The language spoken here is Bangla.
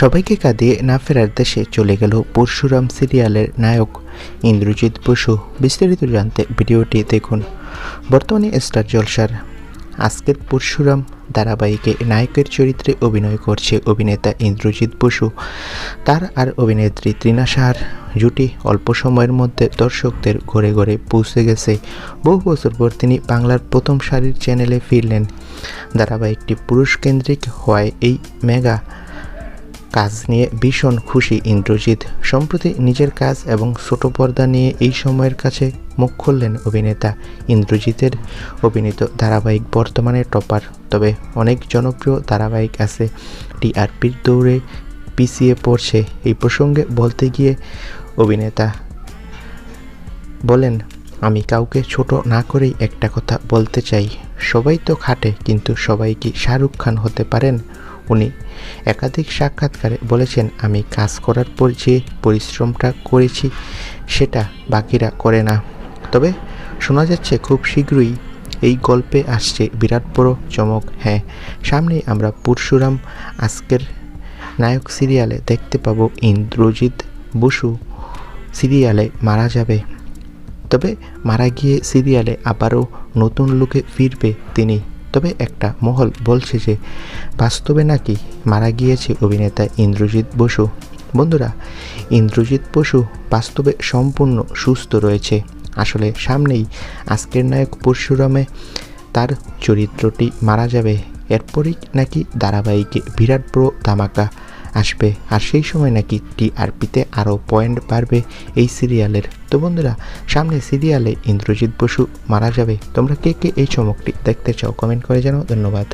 সবাইকে কাঁদিয়ে না ফেরার দেশে চলে গেল পরশুরাম সিরিয়ালের নায়ক ইন্দ্রজিৎ বসু। বিস্তারিত জানতে ভিডিওটি দেখুন। বর্তমানে স্টার জলসার আজকের পরশুরাম ধারাবাহিকে নায়কের চরিত্রে অভিনয় করছে অভিনেতা ইন্দ্রজিৎ বসু। তার আর অভিনেত্রী তৃণা সাহার জুটি অল্প সময়ের মধ্যে দর্শকদের ঘরে ঘরে পৌঁছে গেছে। বহু বছর পর তিনি বাংলার প্রথম সারির চ্যানেলে ফিরলেন। ধারাবাহিকটি পুরুষ কেন্দ্রিক হওয়ায় এই মেগা কাজ নিয়ে ভীষণ খুশি ইন্দ্রজিৎ। সম্প্রতি নিজের কাজ এবং ছোট পর্দা নিয়ে এই সময়ের কাছে মুখ খুললেন অভিনেতা। ইন্দ্রজিতের অভিনীত ধারাবাহিক বর্তমানে টপার। তবে অনেক জনপ্রিয় ধারাবাহিক আছে। টিআরপির দৌড়ে পিছিয়ে পড়ছে। এই প্রসঙ্গে বলতে গিয়ে অভিনেতা বলেন, আমি কাউকে ছোট না করেই একটা কথা বলতে চাই। সবাই তো খাটে, কিন্তু সবাই কি শাহরুখ খান হতে পারেন? উনি একাধিক সাক্ষাৎকারে বলেছেন, আমি কাজ করার পর যে পরিশ্রমটা করেছি, সেটা বাকিরা করে না। তবে শোনা যাচ্ছে খুব শীঘ্রই এই গল্পে আসছে বিরাট বড় চমক। হ্যাঁ সামনেই আমরা পরশুরাম আজকের নায়ক সিরিয়ালে দেখতে পাব ইন্দ্রজিৎ বসু। সিরিয়ালে মারা যাবে। তবে মারা গিয়ে সিরিয়ালে আবারও নতুন লোকে ফিরবে তিনি। তবে একটা মহল বলছে যে, বাস্তবে নাকি মারা গিয়েছে অভিনেতা ইন্দ্রজিৎ বসু। বন্ধুরা, ইন্দ্রজিৎ বসু বাস্তবে সম্পূর্ণ সুস্থ রয়েছে। আসলে সামনেই আজকের নায়ক পরশুরামে তার চরিত্রটি মারা যাবে। এরপরই নাকি ধারাবাহিকে বিরাট বড় ধামাকা আসবে। আর সেই সময় নাকি টিআরপিতে আরও পয়েন্ট বাড়বে এই সিরিয়ালের। তো বন্ধুরা, সামনে সিরিয়ালে ইন্দ্রজিৎ বসু মারা যাবে। তোমরা কে কে এই চমকটি দেখতে চাও কমেন্ট করে জানাও। ধন্যবাদ।